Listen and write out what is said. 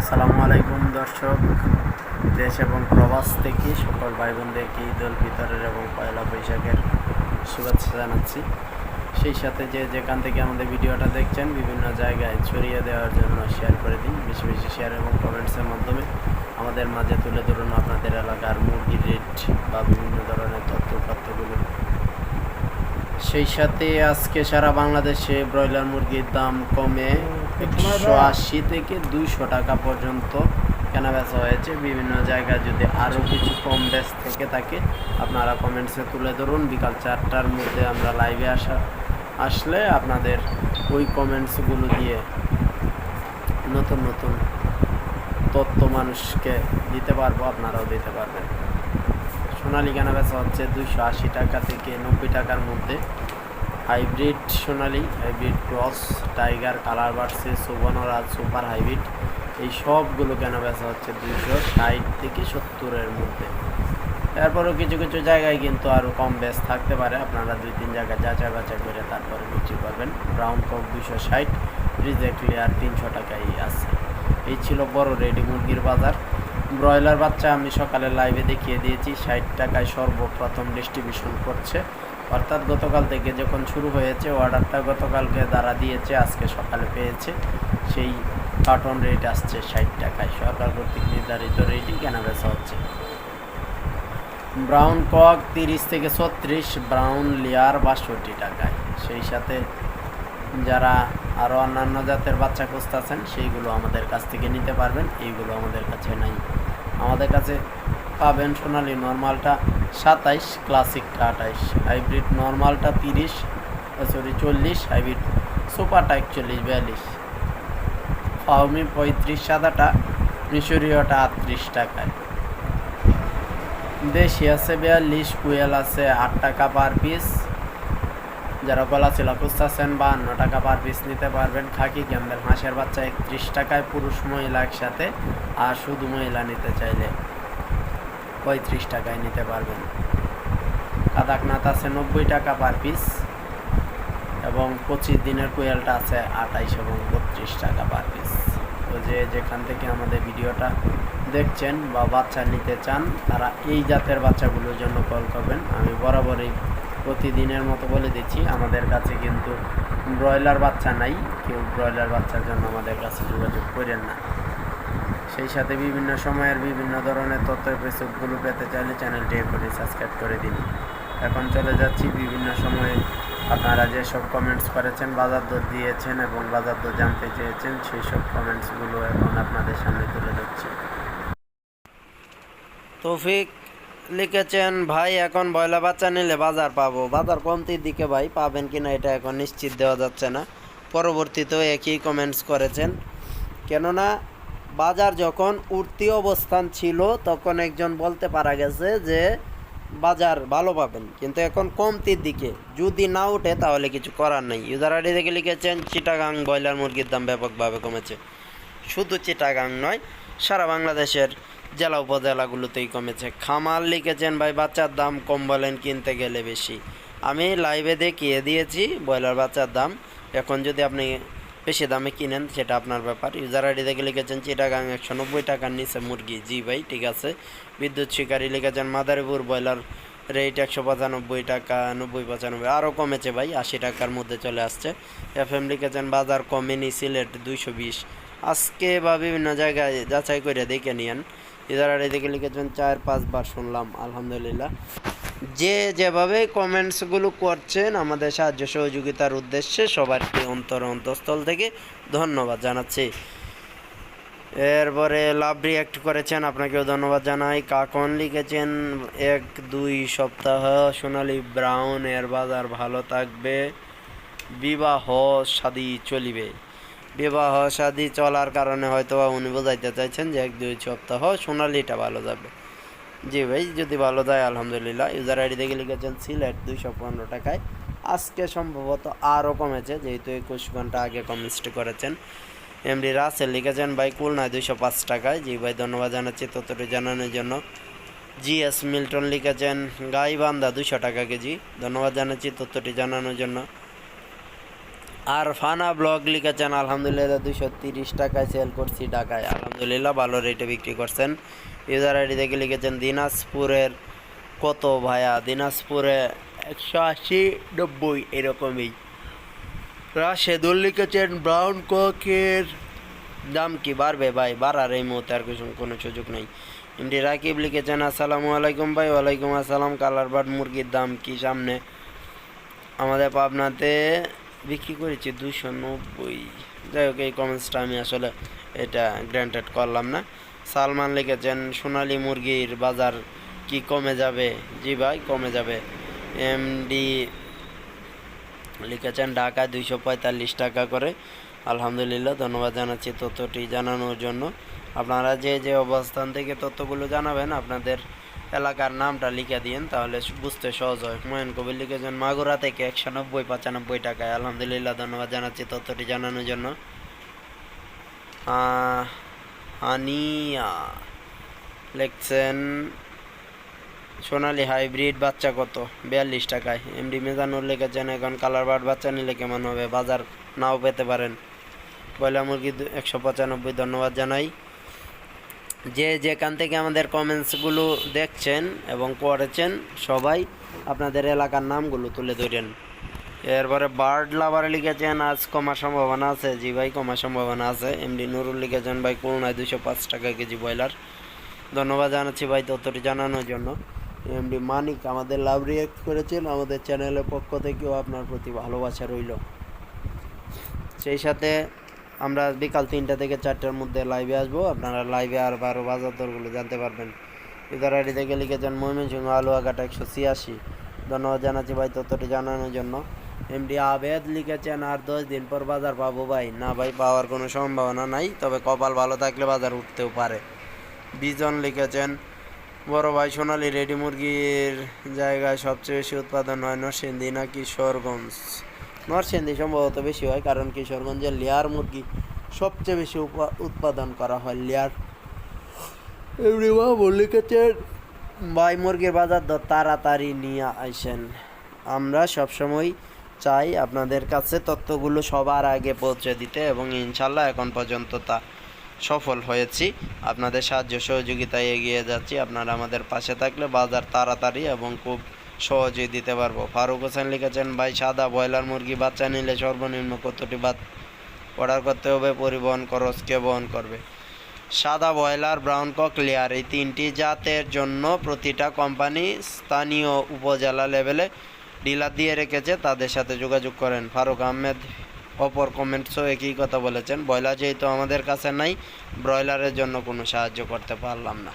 আসসালামু আলাইকুম, দর্শক। দেশ এবং প্রবাস থেকে সকল ভাই বোনদেরকে ঈদ উল ফিতরের এবং পয়লা বৈশাখের শুভেচ্ছা জানাচ্ছি। সেই সাথে যে যেখান থেকে আমাদের ভিডিওটা দেখছেন, বিভিন্ন জায়গায় ছড়িয়ে দেওয়ার জন্য শেয়ার করে দিন। বেশি বেশি শেয়ার এবং কমেন্টসের মাধ্যমে আমাদের মাঝে তুলে ধরুন আপনাদের এলাকার মুরগির রেট বা বিভিন্ন ধরনের তথ্য তথ্যগুলো সেই সাথে আজকে সারা বাংলাদেশে ব্রয়লার মুরগির দাম কমে একশো আশি থেকে দুইশো টাকা পর্যন্ত কেনা বেচা হয়েছে। বিভিন্ন জায়গায় যদি আরও কিছু কম বেশ থেকে থাকে, আপনারা কমেন্টসে তুলে ধরুন। বিকাল চারটার মধ্যে আমরা লাইভে আসা আসলে আপনাদের ওই কমেন্টসগুলো দিয়ে নতুন নতুন তথ্য মানুষকে দিতে পারব, আপনারাও দিতে পারবেন। সোনালি কেনা বেচা হচ্ছে দুইশো আশি টাকা থেকে নব্বই টাকার মধ্যে। Hybrid Sonali, hybrid cross, tiger, colour বাড়ছে সুবর্ণরাজ, সুপার হাইব্রিড, এই সবগুলো কেনা বেচা হচ্ছে দুইশো ষাট থেকে সত্তরের মধ্যে? তারপরেও কিছু কিছু জায়গায় কিন্তু আরও কম বেচ থাকতে পারে। আপনারা দুই তিন জায়গায় যাচাই বাছাই করে তারপরে বিক্রি করবেন। ব্রাউন কক দুইশো ষাট রিজেক্ট ক্লিয়ার তিনশো টাকাই আছে। এই ছিল বড় রেডি মুরগির বাজার। ব্রয়লার বাচ্চা আমি সকালে লাইভে দেখিয়ে দিয়েছি। ষাট টাকায় সর্বপ্রথম ডিস্ট্রিবিউশন করছে। অর্থাৎ গতকাল থেকে যখন শুরু হয়েছে, অর্ডারটা গতকালকে দ্বারা দিয়েছে, আজকে সকালে পেয়েছে। সেই কার্টন রেট আসছে ষাট টাকায়। সরকার কর্তৃক নির্ধারিত রেটই কেনা বেচা হচ্ছে। ব্রাউন কক তিরিশ থেকে ছত্রিশ, ব্রাউন লেয়ার বাষট্টি টাকায়। সেই সাথে যারা আরও অন্যান্য জাতের বাচ্চা খুঁজতেছেন, সেইগুলো আমাদের কাছ থেকে নিতে পারবেন। এইগুলো আমাদের কাছে নাই। আমাদের কাছে পাবেন সোনালি নর্মালটা সাতাইশ ক্লাসিকটা আঠাইশ। হাইব্রিড নর্মালটা তিরিশ সরি চল্লিশ, হাইব্রিড সুপারটা একচল্লিশ, বিয়াল্লিশ। ফাউমি পঁয়ত্রিশ সাদাটা মিশরীয়টা আটত্রিশ টাকায়। দেশি আছে বিয়াল্লিশ, কুয়েল আছে আট টাকা পার পিস। যারা গলা ছিল খুঁজতেছেন, বাহান্ন টাকা পার পিস নিতে পারবেন। খাকি ক্যাম্বেল হাঁসের বাচ্চা একত্রিশ টাকায় পুরুষ মহিলা একসাথে, আর শুধু মহিলা নিতে চাইলে। পঁয়ত্রিশ টাকায় নিতে পারবেন। কাদাকনাথ আছে নব্বই টাকা পার পিস এবং পঁচিশ দিনের কোয়েলটা আছে আঠাইশ এবং বত্রিশ টাকা পার পিস। তো যে যেখান থেকে আমাদের ভিডিওটা দেখছেন বা বাচ্চা নিতে চান, তারা এই জাতের বাচ্চাগুলোর জন্য কল করবেন। আমি বরাবরই প্রতিদিনের মতো বলে দিচ্ছি, আমাদের কাছে কিন্তু ব্রয়লার বাচ্চা নাই, কেউ ব্রয়লার বাচ্চার জন্য আমাদের কাছে যোগাযোগ করেন না। সেই সাথে বিভিন্ন সময়ের বিভিন্ন ধরনের তথ্য ফেসবুকগুলো পেতে চাইলে চ্যানেলটি এখনই সাবস্ক্রাইব করে দিন। এখন চলে যাচ্ছি বিভিন্ন সময়ে। আপনারা যেসব কমেন্টস করেছেন, বাজার দর দিয়েছেন এবং বাজার দর জানতে চেয়েছেন সেই সব কমেন্টসগুলো এখন আপনাদের সামনে তুলে ধরছি। তৌফিক লিখেছেন, ভাই, এখন বয়লা বাচ্চা নিলে বাজার পাবো। বাজার কমতির দিকে ভাই, পাবেন কিনা এটা এখন নিশ্চিত দেওয়া যাচ্ছে না। পরবর্তীতেও একই কমেন্টস করেছেন। কেননা বাজার যখন উঠতি অবস্থান ছিল, তখন একজন বলতে পারা গেছে যে, বাজার ভালো পাবেন, কিন্তু এখন কমতির দিকে। যদি না উঠে, তাহলে কিছু করার নেই। ইউজার আইডি থেকে লিখেছেন, চিটাগাং ব্রয়লার মুরগির দাম ব্যাপকভাবে কমেছে। শুধু চিটাগাং নয়, সারা বাংলাদেশের জেলা উপজেলাগুলোতেই কমেছে। খামার লিখেছেন, ভাই, বাচ্চার দাম কম বলেন, কিনতে গেলে বেশি। আমি লাইভে দেখিয়ে দিয়েছি, ব্রয়লার বাচ্চার দাম। এখন যদি আপনি বেশি দামে কিনেন সেটা আপনার ব্যাপার। ইউজার আইডি থেকে লিখেছেন চিটাগাং একশো নব্বই টাকার নিচে মুরগি। জি ভাই, ঠিক আছে। বিদ্যুৎ শিকারী লিখেছেন মাদারীপুর ব্রয়লার রেট একশো পঁচানব্বই টাকা, নব্বই পঁচানব্বই। আরও কমেছে ভাই, আশি টাকার মধ্যে চলে আসছে। এফ এম লিখেছেন, বাজার কমেনি সিলেট দুইশো বিশ। আজকে বা বিভিন্ন জায়গায় যাচাই করে দেখে নিয়েন। আড়ি থেকে লিখেছেন, চার পাঁচবার শুনলাম, আলহামদুলিল্লাহ। যে যেভাবে কমেন্টসগুলো করছেন, আমাদের সাহায্য সহযোগিতার উদ্দেশ্যে সবারকে অন্তর অন্তঃস্থল থেকে ধন্যবাদ জানাচ্ছি। এরপরে লাভ রিয়াক্ট করেছেন, আপনাকেও ধন্যবাদ জানাই। কাকন লিখেছেন, এক, দুই সপ্তাহ, সোনালি ব্রাউন, এর বাজার ভালো থাকবে। বিবাহ শাদি চলিবে। বিবাহ শাদি চলার কারণে হয়তো উনি বোঝাইতে চাইছেন যে এক, দুই সপ্তাহ, সোনালিটা ভালো যাবে। জি ভাই, যদি ভালো যায় আলহামদুলিল্লাহ। ইউজার আইডি থেকে লিখেছেন, সিলেট দুইশো পনেরো টাকায়। আজকে সম্ভবত আরও কমেছে, যেহেতু একুশ ঘণ্টা আগে কমেন্টস করেছেন। এমডি রাসেল লিখেছেন, ভাই, খুলনায় দুইশো পাঁচ টাকায়। জি ভাই, ধন্যবাদ জানাচ্ছি ততটি জানানোর জন্য। জি এস মিল্টন লিখেছেন, গাইবান্ধা দুশো টাকা কেজি। ধন্যবাদ জানাচ্ছি তথ্যটি জানানোর জন্য। আর ফানা ব্লগ লিখেছেন, আলহামদুলিল্লাহ দুশো তিরিশ টাকায় সেল করছি ঢাকায়। আলহামদুলিল্লাহ ভালো রেটে বিক্রি করছেন। ইউজার আইডি থেকে লিখেছেন, দিনাজপুরের কত ভায়া দিনাজপুরে একশো আশি নব্বই, এরকমই। রাশেদুল লিখেছেন ব্রাউন কোকের দাম কি বাড়বে? ভাই, বাড়ার এই মুহূর্তে আর কিছু কোনো সুযোগ নেই। ইন্ডি রাকিব লিখেছেন, আসসালামু আলাইকুম ভাই, ওয়ালাইকুম আসসালাম। কালার বার্ড মুরগির দাম কি সামনে? আমাদের পাবনাতে বিক্রি করেছি দুশো নব্বই। যাই হোক, এই কমেন্টসটা আমি আসলে এটা গ্র্যান্টেড করলাম না। সালমান লিখেছেন, সোনালী মুরগির বাজার কি কমে যাবে? জি ভাই, কমে যাবে। এমডি লিখেছেন ঢাকায় দুইশো পঁয়তাল্লিশ টাকা করে। আলহামদুলিল্লাহ, ধন্যবাদ জানাচ্ছি তথ্যটি জানানোর জন্য। আপনারা যে যে অবস্থান থেকে তথ্যগুলো জানাবেন, আপনাদের এলাকার নামটা লিখে দিন তাহলে বুঝতে সহজ হয়। হুমায়ুন কবির লিখেছেন মাগুরা থেকে একশো নব্বই পঁচানব্বই টাকায়। আলহামদুলিল্লাহ ধন্যবাদ জানাচ্ছি তথ্যটি জানানোর জন্য। আহ, হানিয়া লিখছেন সোনালি হাইব্রিড বাচ্চা কত? বিয়াল্লিশ টাকায়। এমডি মেজানুর লিখেছেন এখন কালার বার্ড বাচ্চা নিলে কেমন হবে? বাজার নাও পেতে পারেন। ব্রয়লার মুরগি একশো পঁচানব্বই ধন্যবাদ জানাই। যে যেখান থেকে আমাদের কমেন্টসগুলো দেখছেন এবং করেছেন সবাই আপনাদের এলাকার নামগুলো তুলে ধরেন। এরপরে বার্ড লাভারে লিখেছেন, আজ কমার সম্ভাবনা আছে। জি ভাই কমার সম্ভাবনা আছে। এমডি নুরুল লিখেছেন, ভাই করুণায় দুশো পাঁচ টাকা কেজি ব্রয়লার। ধন্যবাদ জানাচ্ছি ভাই তথ্যটি জানানোর জন্য। এমডি মানিক আমাদের লাভ রিয়েক্ট করেছেন, আমাদের চ্যানেলের পক্ষ থেকেও আপনার প্রতি ভালোবাসা রইল। সেই সাথে আমরা বিকাল তিনটা থেকে চারটার মধ্যে লাইভে আসব। আপনারা লাইভে আর বারো বাজার দরগুলো জানতে পারবেন। ইদার আইডি থেকে লিখেছেন ময়মনসিংহ, আলুয়াঘাটা একশো ছিয়াশি। ধন্যবাদ জানাচ্ছি ভাই তথ্যটি জানানোর জন্য। এমডি আবেদ লিখেছেন, আর দশ দিন পর বাজার পাবো ভাই। না ভাই, পাওয়ার কোনো সম্ভাবনা নাই, তবে কপাল ভালো থাকলে বাজার উঠতেও পারে। বিজন লিখেছেন, বড় ভাই সোনালি রেডি মুরগির জায়গায় সবচেয়ে বেশি উৎপাদন হয় নরসিংদী না কিশোরগঞ্জ নরসিংদী সম্ভবত বেশি হয়, কারণ কিশোরগঞ্জের লেয়ার মুরগি সবচেয়ে বেশি উৎপাদন করা হয় লেয়ার। এমনি বাবু লিখেছেন ভাই মুরগির বাজার দর তাড়াতাড়ি নিয়ে আসেন। আমরা সবসময় চাই আপনাদের কাছে তথ্যগুলো সবার আগে পৌঁছে দিতে এবং ইনশাল্লাহ এখন পর্যন্ত তা সফল হয়েছি। আপনাদের সাহায্য সহযোগিতায় এগিয়ে যাচ্ছি। আপনারা আমাদের পাশে থাকলে বাজার তাড়াতাড়ি এবং খুব সহজেই দিতে পারব। ফারুক হোসেন লিখেছেন, ভাই, সাদা ব্রয়লার মুরগি বাচ্চা নিলে সর্বনিম্ন কতটি বাদ অর্ডার করতে হবে? পরিবহন খরচ কে বহন করবে? সাদা ব্রয়লার, ব্রাউন কক, লেয়ার এই তিনটি জাতের জন্য প্রতিটা কোম্পানি স্থানীয় উপজেলা লেভেলে ডিলার দিয়ে রেখেছে। তাদের সাথে যোগাযোগ করেন। ফারুক আহমেদ অপর কমেন্টসও একই কথা বলেছেন? ব্রয়লার যেহেতু আমাদের কাছে নাই, ব্রয়লারের জন্য কোনো সাহায্য করতে পারলাম না।